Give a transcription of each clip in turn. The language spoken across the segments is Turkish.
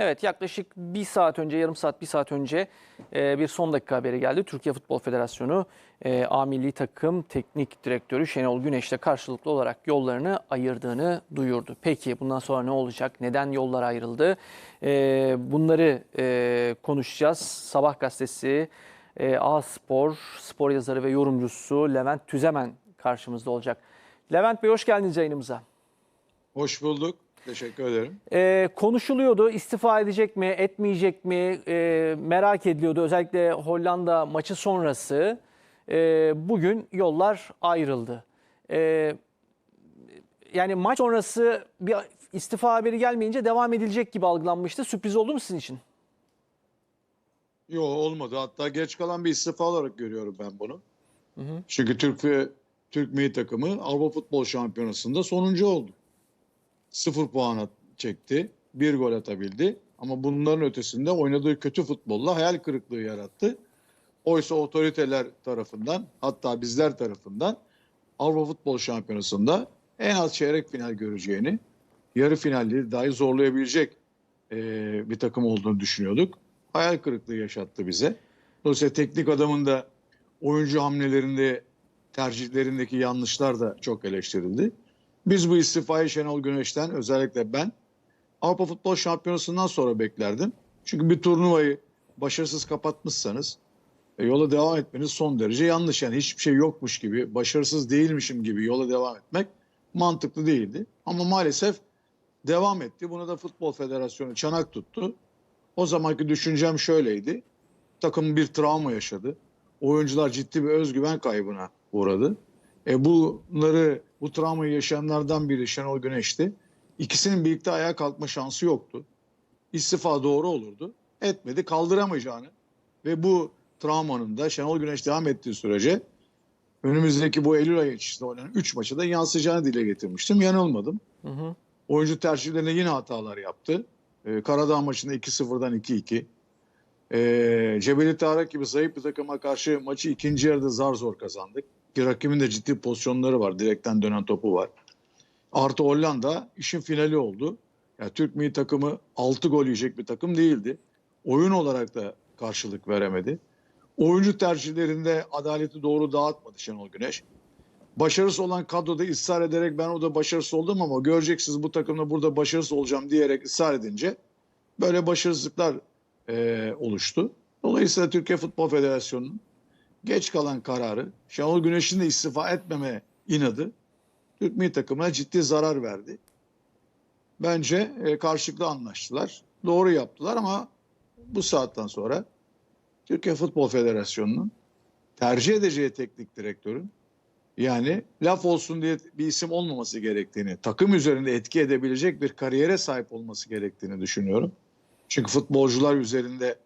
Evet yaklaşık bir saat önce, yarım saat, bir saat önce e, bir son dakika haberi geldi. Türkiye Futbol Federasyonu e, A Milli Takım Teknik Direktörü Şenol Güneş'le karşılıklı olarak yollarını ayırdığını duyurdu. Peki bundan sonra ne olacak? Neden yollar ayrıldı? E, bunları e, konuşacağız. Sabah gazetesi e, A Spor, spor yazarı ve yorumcusu Levent Tüzemen karşımızda olacak. Levent Bey hoş geldiniz yayınımıza. Hoş bulduk. Teşekkür ederim. Ee, konuşuluyordu istifa edecek mi etmeyecek mi Ee, merak ediliyordu özellikle Hollanda maçı sonrası Ee, bugün yollar ayrıldı. Ee, yani maç sonrası bir istifa haberi gelmeyince devam edilecek gibi algılanmıştı sürpriz oldu mu sizin için? Yo olmadı. Hatta geç kalan bir istifa olarak görüyorum ben bunu. Çünkü Türk ve Türk milli takımı Avrupa Futbol Şampiyonası'nda sonuncu oldu. Sıfır puan at- çekti. Bir gol atabildi. Ama bunların ötesinde oynadığı kötü futbolla hayal kırıklığı yarattı. Oysa otoriteler tarafından hatta bizler tarafından Avrupa Futbol Şampiyonası'nda en az çeyrek final göreceğini, yarı finalleri dahi zorlayabilecek eee, bir takım olduğunu düşünüyorduk. Hayal kırıklığı yaşattı bize. Dolayısıyla teknik adamın da oyuncu hamlelerinde, tercihlerindeki yanlışlar da çok eleştirildi. Biz bu istifayı Şenol Güneş'ten özellikle ben Avrupa Futbol Şampiyonası'ndan sonra beklerdim. Çünkü bir turnuvayı başarısız kapatmışsanız e, yola devam etmeniz son derece yanlış. Yani hiçbir şey yokmuş gibi, başarısız değilmişim gibi yola devam etmek mantıklı değildi. Ama maalesef devam etti. Buna da Futbol Federasyonu çanak tuttu. O zamanki düşüncem şöyleydi. Takım bir travma yaşadı. Oyuncular ciddi bir özgüven kaybına uğradı. E bunları, bu travmayı yaşayanlardan biri Şenol Güneş'ti. İkisinin birlikte ayağa kalkma şansı yoktu. İstifa doğru olurdu. Etmedi, kaldıramayacağını ve bu travmanın da Şenol Güneş devam ettiği sürece önümüzdeki bu Eylül ayı içinde oynanan 3 maçı da yansıyacağını dile getirmiştim. Yanılmadım. Hı hı. Oyuncu tercihlerinde yine hatalar yaptı. Ee, Karadağ maçında 2-0'dan 2-2. Ee, Cebeli Tarık gibi zayıf bir takıma karşı maçı ikinci yarıda zar zor kazandık. Ki rakibin de ciddi pozisyonları var. Direkten dönen topu var. Artı Hollanda işin finali oldu. Yani Türk milli takımı 6 gol yiyecek bir takım değildi. Oyun olarak da karşılık veremedi. Oyuncu tercihlerinde adaleti doğru dağıtmadı Şenol Güneş. Başarısız olan kadroda ısrar ederek ben o da başarısız oldum ama göreceksiniz bu takımda burada başarısız olacağım diyerek ısrar edince böyle başarısızlıklar eee, oluştu. Dolayısıyla Türkiye Futbol Federasyonu'nun geç kalan kararı Şenol Güneş'in de istifa etmeme inadı Türk milli takımına ciddi zarar verdi. Bence e, karşılıklı anlaştılar. Doğru yaptılar ama bu saatten sonra Türkiye Futbol Federasyonu'nun tercih edeceği teknik direktörün yani laf olsun diye bir isim olmaması gerektiğini, takım üzerinde etki edebilecek bir kariyere sahip olması gerektiğini düşünüyorum. Çünkü futbolcular üzerinde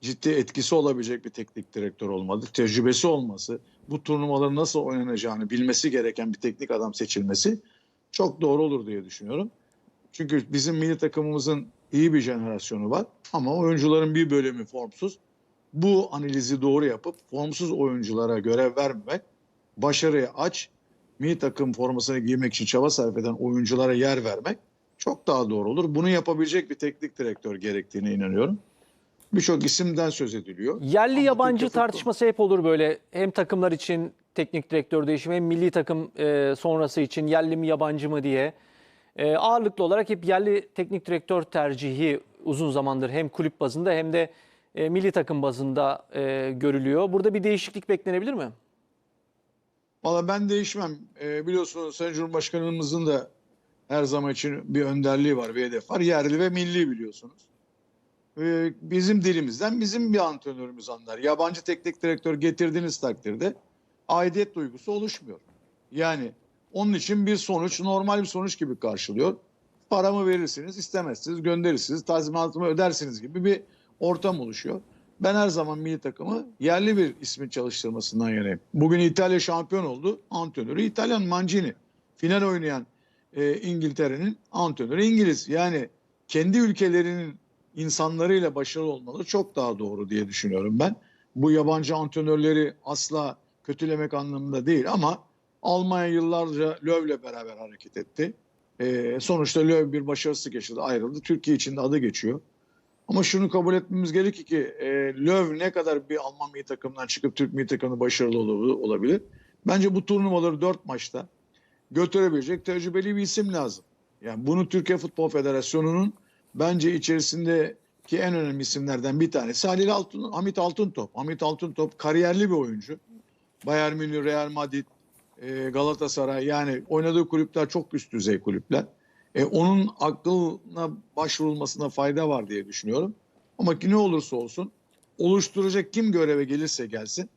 ciddi etkisi olabilecek bir teknik direktör olmalı. Tecrübesi olması, bu turnuvaların nasıl oynanacağını bilmesi gereken bir teknik adam seçilmesi çok doğru olur diye düşünüyorum. Çünkü bizim milli takımımızın iyi bir jenerasyonu var ama oyuncuların bir bölümü formsuz. Bu analizi doğru yapıp formsuz oyunculara görev vermemek, başarıya aç, milli takım formasını giymek için çaba sarf eden oyunculara yer vermek çok daha doğru olur. Bunu yapabilecek bir teknik direktör gerektiğine inanıyorum. Birçok isimden söz ediliyor. Yerli Ama yabancı Türkiye futbol- tartışması hep olur böyle. Hem takımlar için teknik direktör değişimi hem milli takım e, sonrası için yerli mi yabancı mı diye. E, ağırlıklı olarak hep yerli teknik direktör tercihi uzun zamandır hem kulüp bazında hem de e, milli takım bazında e, görülüyor. Burada bir değişiklik beklenebilir mi? Valla ben değişmem. Ee, biliyorsunuz Sayın Cumhurbaşkanımızın da her zaman için bir önderliği var, bir hedef var. Yerli ve milli biliyorsunuz. Ee, bizim dilimizden bizim bir antrenörümüz anlar. Yabancı teknik direktör getirdiğiniz takdirde aidiyet duygusu oluşmuyor. Yani onun için bir sonuç normal bir sonuç gibi karşılıyor. Paramı verirsiniz, istemezsiniz, gönderirsiniz, tazminatımı ödersiniz gibi bir ortam oluşuyor. Ben her zaman milli takımı yerli bir ismi çalıştırmasından yanayım. Bugün İtalya şampiyon oldu. Antrenörü İtalyan Mancini. Final oynayan e, İngiltere'nin antrenörü İngiliz. Yani kendi ülkelerinin insanlarıyla başarılı olmaları çok daha doğru diye düşünüyorum ben. Bu yabancı antrenörleri asla kötülemek anlamında değil ama Almanya yıllarca Löw'le beraber hareket etti. E, sonuçta Löw bir başarısızlık yaşadı, ayrıldı. Türkiye için de adı geçiyor. Ama şunu kabul etmemiz gerekir ki e, Löw ne kadar bir Alman milli takımından çıkıp Türk milli takımı başarılı ol- olabilir. Bence bu turnuvaları dört maçta götürebilecek tecrübeli bir isim lazım. Yani bunu Türkiye Futbol Federasyonu'nun bence içerisindeki en önemli isimlerden bir tanesi Halil Altun, Hamit Altıntop. Hamit Altıntop kariyerli bir oyuncu. Bayern Münih, Real Madrid, e, Galatasaray yani oynadığı kulüpler çok üst düzey kulüpler. E, onun aklına başvurulmasına fayda var diye düşünüyorum. Ama ki ne olursa olsun oluşturacak kim göreve gelirse gelsin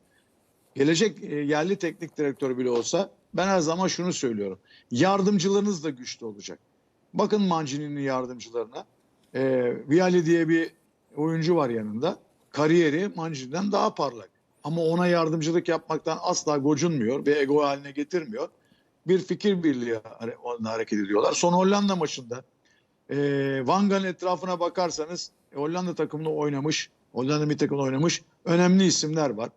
gelecek e, yerli teknik direktör bile olsa ben her zaman şunu söylüyorum. Yardımcılarınız da güçlü olacak. Bakın Mancini'nin yardımcılarına. E, Viali diye bir oyuncu var yanında. Kariyeri Mancini'den daha parlak. Ama ona yardımcılık yapmaktan asla gocunmuyor ve ego haline getirmiyor. Bir fikir birliği hareket ediyorlar. Son Hollanda maçında e, Van Gaal etrafına bakarsanız e, Hollanda takımında oynamış, Hollanda bir takımda oynamış önemli isimler var.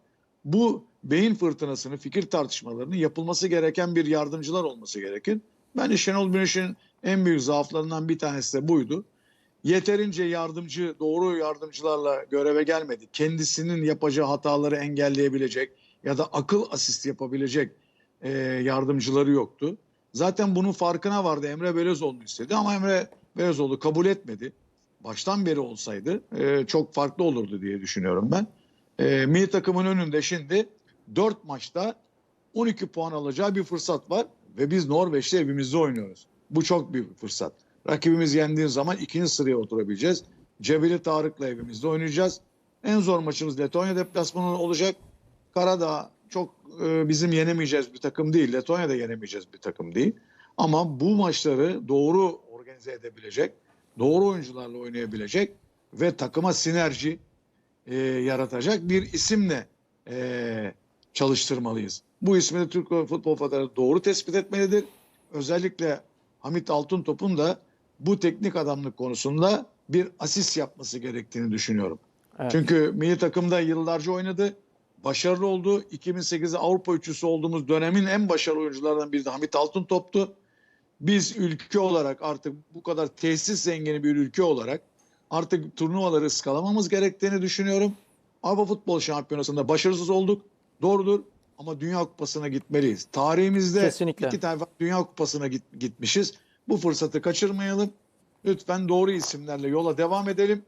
Bu beyin fırtınasını, fikir tartışmalarının yapılması gereken bir yardımcılar olması gerekir. Bence Şenol Güneş'in en büyük zaaflarından bir tanesi de buydu. Yeterince yardımcı, doğru yardımcılarla göreve gelmedi. Kendisinin yapacağı hataları engelleyebilecek ya da akıl asist yapabilecek e, yardımcıları yoktu. Zaten bunun farkına vardı. Emre Belözoğlu istedi ama Emre Belözoğlu kabul etmedi. Baştan beri olsaydı e, çok farklı olurdu diye düşünüyorum ben. E, milli takımın önünde şimdi 4 maçta 12 puan alacağı bir fırsat var ve biz Norveç'te evimizde oynuyoruz. Bu çok büyük bir fırsat. Rakibimiz yendiği zaman ikinci sıraya oturabileceğiz. Cebeli Tarık'la evimizde oynayacağız. En zor maçımız Letonya deplasmanı olacak. Karadağ çok e, bizim yenemeyeceğiz bir takım değil. Letonya da yenemeyeceğiz bir takım değil. Ama bu maçları doğru organize edebilecek, doğru oyuncularla oynayabilecek ve takıma sinerji e, yaratacak bir isimle e, çalıştırmalıyız. Bu ismi de Türk Futbol Federasyonu doğru tespit etmelidir. Özellikle Hamit Altıntop'un da bu teknik adamlık konusunda bir asist yapması gerektiğini düşünüyorum. Evet. Çünkü milli takımda yıllarca oynadı. Başarılı oldu. 2008'de Avrupa üçüncüsü olduğumuz dönemin en başarılı oyuncularından biri de Hamit Altıntop'tu. Biz ülke olarak artık bu kadar tesis zengini bir ülke olarak artık turnuvaları ıskalamamız gerektiğini düşünüyorum. Avrupa Futbol Şampiyonası'nda başarısız olduk. Doğrudur ama Dünya Kupası'na gitmeliyiz. Tarihimizde Kesinlikle. iki tane Dünya Kupası'na git- gitmişiz. Bu fırsatı kaçırmayalım. Lütfen doğru isimlerle yola devam edelim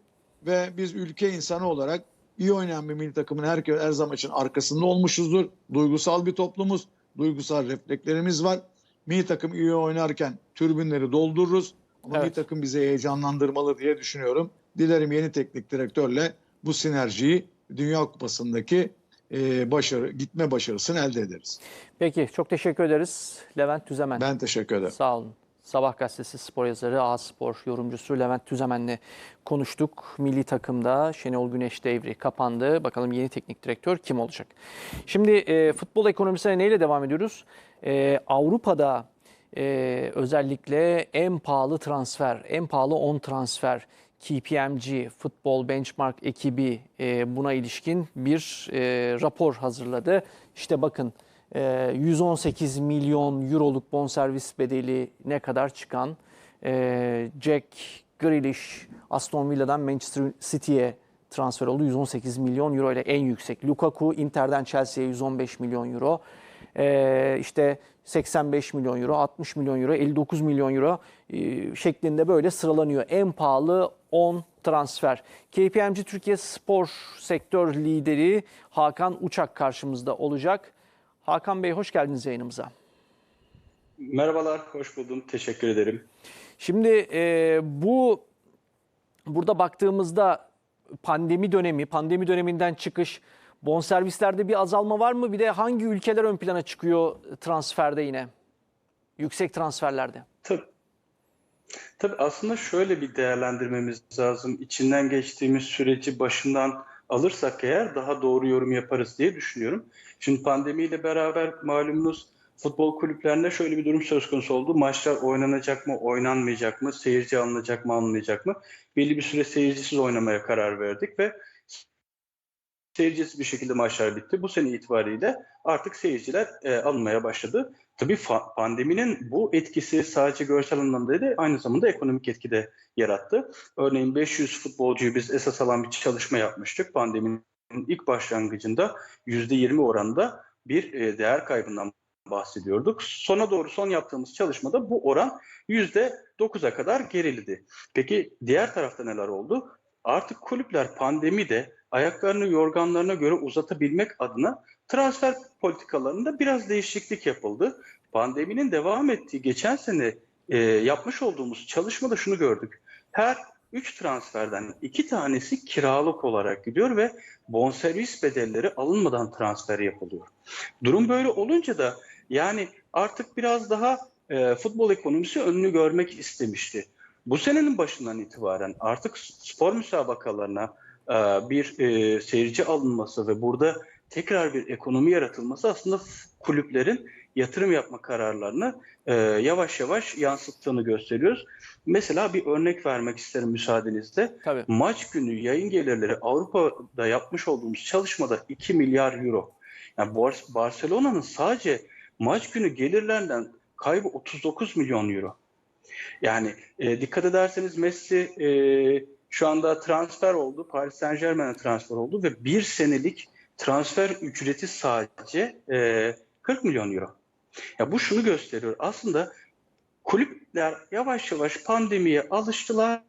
ve biz ülke insanı olarak iyi oynayan bir milli takımın her, her zaman için arkasında olmuşuzdur. Duygusal bir toplumuz, duygusal reflekslerimiz var. Milli takım iyi oynarken türbünleri doldururuz ama Evet. milli takım bizi heyecanlandırmalı diye düşünüyorum. Dilerim yeni teknik direktörle bu sinerjiyi Dünya Kupası'ndaki e, başarı, gitme başarısını elde ederiz. Peki çok teşekkür ederiz Levent Tüzemen. Ben teşekkür ederim. Sağ olun. Sabah gazetesi spor yazarı, A Spor yorumcusu Levent Tüzemen'le konuştuk. Milli takımda Şenol Güneş devri kapandı. Bakalım yeni teknik direktör kim olacak? Şimdi e, futbol ekonomisine neyle devam ediyoruz? E, Avrupa'da e, özellikle en pahalı transfer, en pahalı 10 transfer KPMG Futbol Benchmark ekibi e, buna ilişkin bir e, rapor hazırladı. İşte bakın 118 milyon euroluk bonservis bedeli ne kadar çıkan e, Jack Grealish Aston Villa'dan Manchester City'ye transfer oldu. 118 milyon euro ile en yüksek. Lukaku Inter'den Chelsea'ye 115 milyon euro. E, işte 85 milyon euro, 60 milyon euro, 59 milyon euro şeklinde böyle sıralanıyor. En pahalı 10 transfer. KPMG Türkiye Spor Sektör Lideri Hakan Uçak karşımızda olacak. Hakan Bey hoş geldiniz yayınımıza. Merhabalar, hoş buldum. Teşekkür ederim. Şimdi e, bu burada baktığımızda pandemi dönemi, pandemi döneminden çıkış, bonservislerde bir azalma var mı? Bir de hangi ülkeler ön plana çıkıyor transferde yine? Yüksek transferlerde. Tabii, tabii aslında şöyle bir değerlendirmemiz lazım. İçinden geçtiğimiz süreci başından alırsak eğer daha doğru yorum yaparız diye düşünüyorum. Şimdi pandemiyle beraber malumunuz futbol kulüplerinde şöyle bir durum söz konusu oldu. Maçlar oynanacak mı, oynanmayacak mı, seyirci alınacak mı, alınmayacak mı? Belli bir süre seyircisiz oynamaya karar verdik ve seyircisiz bir şekilde maçlar bitti. Bu sene itibariyle artık seyirciler e, alınmaya başladı. Tabii pandeminin bu etkisi sadece görsel anlamda değil, aynı zamanda ekonomik etki de yarattı. Örneğin 500 futbolcuyu biz esas alan bir çalışma yapmıştık. Pandeminin ilk başlangıcında %20 oranında bir e, değer kaybından bahsediyorduk. Sona doğru son yaptığımız çalışmada bu oran %9'a kadar geriledi. Peki diğer tarafta neler oldu? Artık kulüpler pandemide ayaklarını yorganlarına göre uzatabilmek adına transfer politikalarında biraz değişiklik yapıldı. Pandeminin devam ettiği geçen sene e, yapmış olduğumuz çalışmada şunu gördük. Her 3 transferden 2 tanesi kiralık olarak gidiyor ve bonservis bedelleri alınmadan transfer yapılıyor. Durum böyle olunca da yani artık biraz daha e, futbol ekonomisi önünü görmek istemişti. Bu senenin başından itibaren artık spor müsabakalarına e, bir e, seyirci alınması ve burada tekrar bir ekonomi yaratılması aslında kulüplerin yatırım yapma kararlarını e, yavaş yavaş yansıttığını gösteriyoruz. Mesela bir örnek vermek isterim müsaadenizle. Tabii. Maç günü yayın gelirleri Avrupa'da yapmış olduğumuz çalışmada 2 milyar euro. Yani Bar- Barcelona'nın sadece maç günü gelirlerinden kaybı 39 milyon euro. Yani e, dikkat ederseniz Messi e, şu anda transfer oldu. Paris Saint Germain'e transfer oldu ve bir senelik transfer ücreti sadece e, 40 milyon euro. Ya bu şunu gösteriyor. Aslında kulüpler yavaş yavaş pandemiye alıştılar.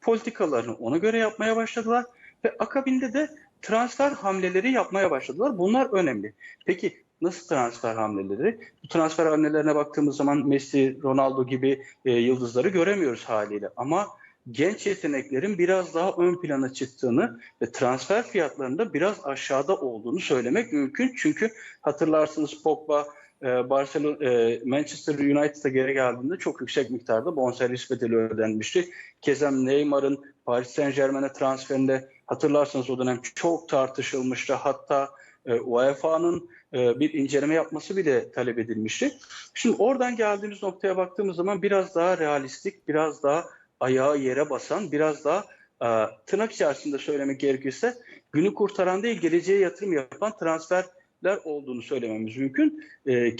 Politikalarını ona göre yapmaya başladılar ve akabinde de transfer hamleleri yapmaya başladılar. Bunlar önemli. Peki nasıl transfer hamleleri? Bu transfer hamlelerine baktığımız zaman Messi, Ronaldo gibi e, yıldızları göremiyoruz haliyle. Ama genç yeteneklerin biraz daha ön plana çıktığını ve transfer fiyatlarında biraz aşağıda olduğunu söylemek mümkün. Çünkü hatırlarsınız Pogba e, Barcelona, e, Manchester United'a geri geldiğinde çok yüksek miktarda bonservis bedeli ödenmişti. Keza Neymar'ın Paris Saint Germain'e transferinde hatırlarsanız o dönem çok tartışılmıştı. Hatta e, UEFA'nın bir inceleme yapması bile talep edilmişti. Şimdi oradan geldiğimiz noktaya baktığımız zaman biraz daha realistik, biraz daha ayağı yere basan, biraz daha e, tırnak içerisinde söylemek gerekirse günü kurtaran değil geleceğe yatırım yapan transferler olduğunu söylememiz mümkün. E,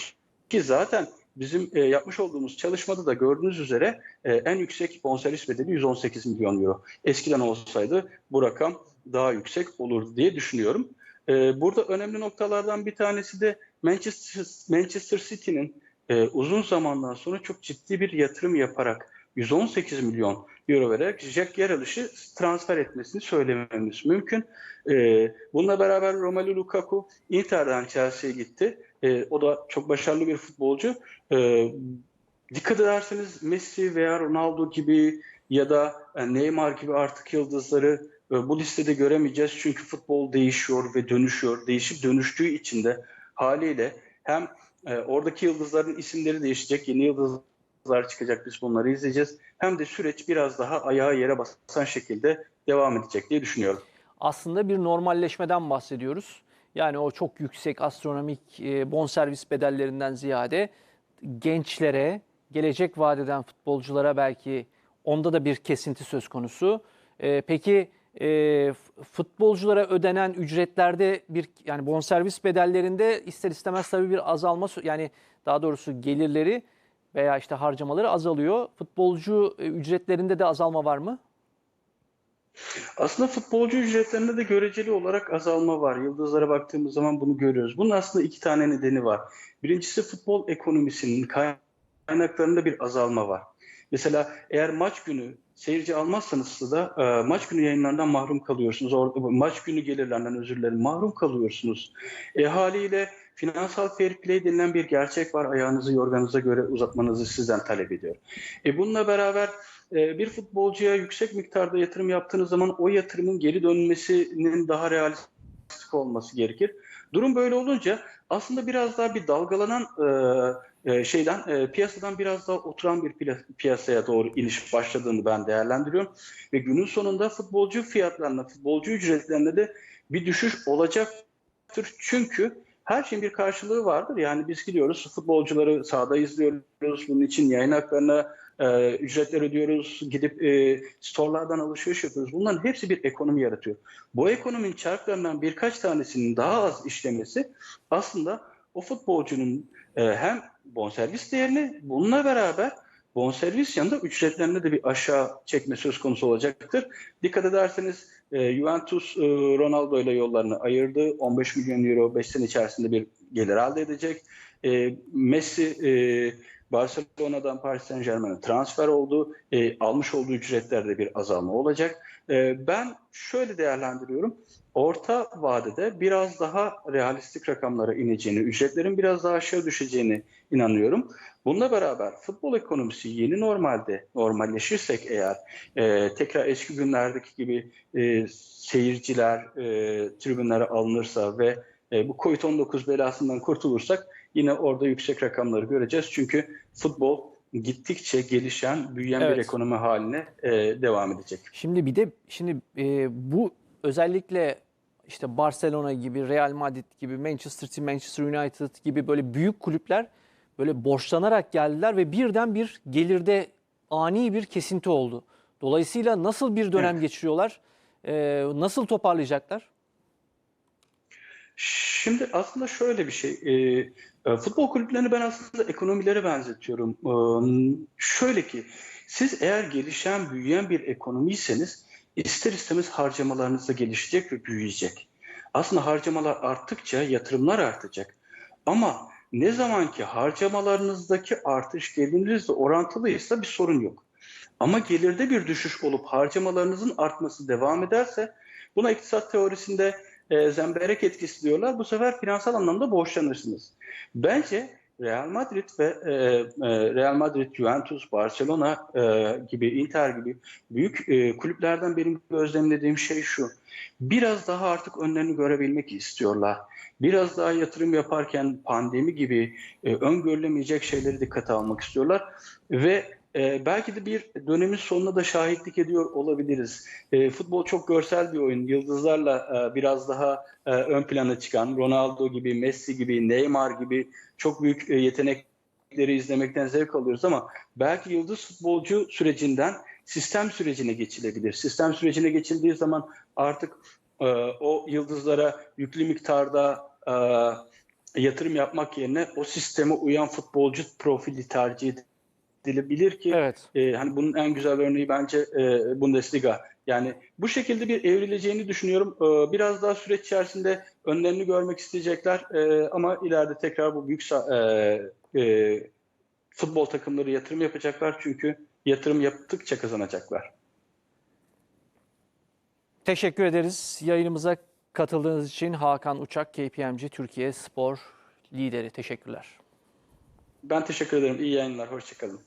ki zaten bizim e, yapmış olduğumuz çalışmada da gördüğünüz üzere e, en yüksek bonservis bedeli 118 milyon euro. Eskiden olsaydı bu rakam daha yüksek olurdu diye düşünüyorum. E, burada önemli noktalardan bir tanesi de Manchester, Manchester City'nin e, uzun zamandan sonra çok ciddi bir yatırım yaparak 118 milyon euro vererek Jack Grealish'i transfer etmesini söylememiz mümkün. E, bununla beraber Romelu Lukaku Inter'den Chelsea'ye gitti. E, o da çok başarılı bir futbolcu. E, dikkat ederseniz Messi veya Ronaldo gibi ya da e, Neymar gibi artık yıldızları e, bu listede göremeyeceğiz. Çünkü futbol değişiyor ve dönüşüyor. Değişip dönüştüğü için de haliyle hem e, oradaki yıldızların isimleri değişecek, yeni yıldızlar çıkacak biz bunları izleyeceğiz. Hem de süreç biraz daha ayağa yere basan şekilde devam edecek diye düşünüyorum. Aslında bir normalleşmeden bahsediyoruz. Yani o çok yüksek astronomik e, bonservis bedellerinden ziyade gençlere, gelecek vadeden futbolculara belki onda da bir kesinti söz konusu. E, Peki e, futbolculara ödenen ücretlerde bir yani bonservis bedellerinde ister istemez tabii bir azalma yani daha doğrusu gelirleri veya işte harcamaları azalıyor. Futbolcu e, ücretlerinde de azalma var mı? Aslında futbolcu ücretlerinde de göreceli olarak azalma var. Yıldızlara baktığımız zaman bunu görüyoruz. Bunun aslında iki tane nedeni var. Birincisi futbol ekonomisinin kaynaklarında bir azalma var. Mesela eğer maç günü seyirci almazsanız da e, maç günü yayınlarından mahrum kalıyorsunuz. Orada maç günü gelirlerinden özür dilerim mahrum kalıyorsunuz. E, haliyle finansal fair play denilen bir gerçek var. Ayağınızı yorganınıza göre uzatmanızı sizden talep ediyor. E, bununla beraber e, bir futbolcuya yüksek miktarda yatırım yaptığınız zaman o yatırımın geri dönmesinin daha realistik olması gerekir. Durum böyle olunca aslında biraz daha bir dalgalanan e, e, şeyden piyasadan biraz daha oturan bir piyasaya doğru iniş başladığını ben değerlendiriyorum ve günün sonunda futbolcu fiyatlarında, futbolcu ücretlerinde de bir düşüş olacaktır. Çünkü her şeyin bir karşılığı vardır. Yani biz gidiyoruz futbolcuları sahada izliyoruz. Bunun için yayın haklarına e, ücretler ödüyoruz. Gidip e, storelardan alışveriş yapıyoruz. Bunların hepsi bir ekonomi yaratıyor. Bu ekonominin çarklarından birkaç tanesinin daha az işlemesi aslında o futbolcunun e, hem bonservis değerini bununla beraber bonservis yanında ücretlerinde de bir aşağı çekme söz konusu olacaktır. Dikkat ederseniz e, Juventus e, Ronaldo ile yollarını ayırdı. 15 milyon euro 5 sene içerisinde bir gelir elde edecek. E, Messi e, Barcelona'dan Paris Saint Germain'e transfer oldu. E, almış olduğu ücretlerde bir azalma olacak. E, ben şöyle değerlendiriyorum. Orta vadede biraz daha realistik rakamlara ineceğini, ücretlerin biraz daha aşağı düşeceğini inanıyorum. Bununla beraber futbol ekonomisi yeni normalde normalleşirsek eğer e, tekrar eski günlerdeki gibi e, seyirciler e, tribünlere alınırsa ve e, bu Covid-19 belasından kurtulursak yine orada yüksek rakamları göreceğiz. Çünkü futbol gittikçe gelişen, büyüyen Evet. bir ekonomi haline e, devam edecek. Şimdi bir de şimdi e, bu özellikle işte Barcelona gibi, Real Madrid gibi, Manchester City, Manchester United gibi böyle büyük kulüpler böyle borçlanarak geldiler ve birden bir gelirde ani bir kesinti oldu. Dolayısıyla nasıl bir dönem Evet. geçiriyorlar? E, nasıl toparlayacaklar? Şimdi aslında şöyle bir şey, e, e, futbol kulüplerini ben aslında ekonomilere benzetiyorum. E, şöyle ki, siz eğer gelişen, büyüyen bir ekonomiyseniz ister istemez harcamalarınız da gelişecek ve büyüyecek. Aslında harcamalar arttıkça yatırımlar artacak. Ama ne zaman ki harcamalarınızdaki artış gelirinizle orantılıysa bir sorun yok. Ama gelirde bir düşüş olup harcamalarınızın artması devam ederse buna iktisat teorisinde e, zemberek etkisi diyorlar. Bu sefer finansal anlamda borçlanırsınız. Bence Real Madrid ve e, e, Real Madrid, Juventus, Barcelona e, gibi, Inter gibi büyük e, kulüplerden benim gözlemlediğim şey şu. Biraz daha artık önlerini görebilmek istiyorlar. Biraz daha yatırım yaparken pandemi gibi e, öngörülemeyecek şeyleri dikkate almak istiyorlar ve e, belki de bir dönemin sonuna da şahitlik ediyor olabiliriz. E, futbol çok görsel bir oyun. Yıldızlarla e, biraz daha e, ön plana çıkan Ronaldo gibi, Messi gibi, Neymar gibi çok büyük e, yetenekleri izlemekten zevk alıyoruz ama belki yıldız futbolcu sürecinden sistem sürecine geçilebilir. Sistem sürecine geçildiği zaman artık e, o yıldızlara yüklü miktarda e, yatırım yapmak yerine o sisteme uyan futbolcu profili tercih edilebilir ki Evet. e, hani bunun en güzel örneği bence e, Bundesliga. Yani bu şekilde bir evrileceğini düşünüyorum. E, biraz daha süreç içerisinde önlerini görmek isteyecekler E, ama ileride tekrar bu büyük e, e, futbol takımları yatırım yapacaklar çünkü yatırım yaptıkça kazanacaklar. Teşekkür ederiz. Yayınımıza katıldığınız için Hakan Uçak, KPMG Türkiye Spor Lideri. Teşekkürler. Ben teşekkür ederim. İyi yayınlar. Hoşçakalın.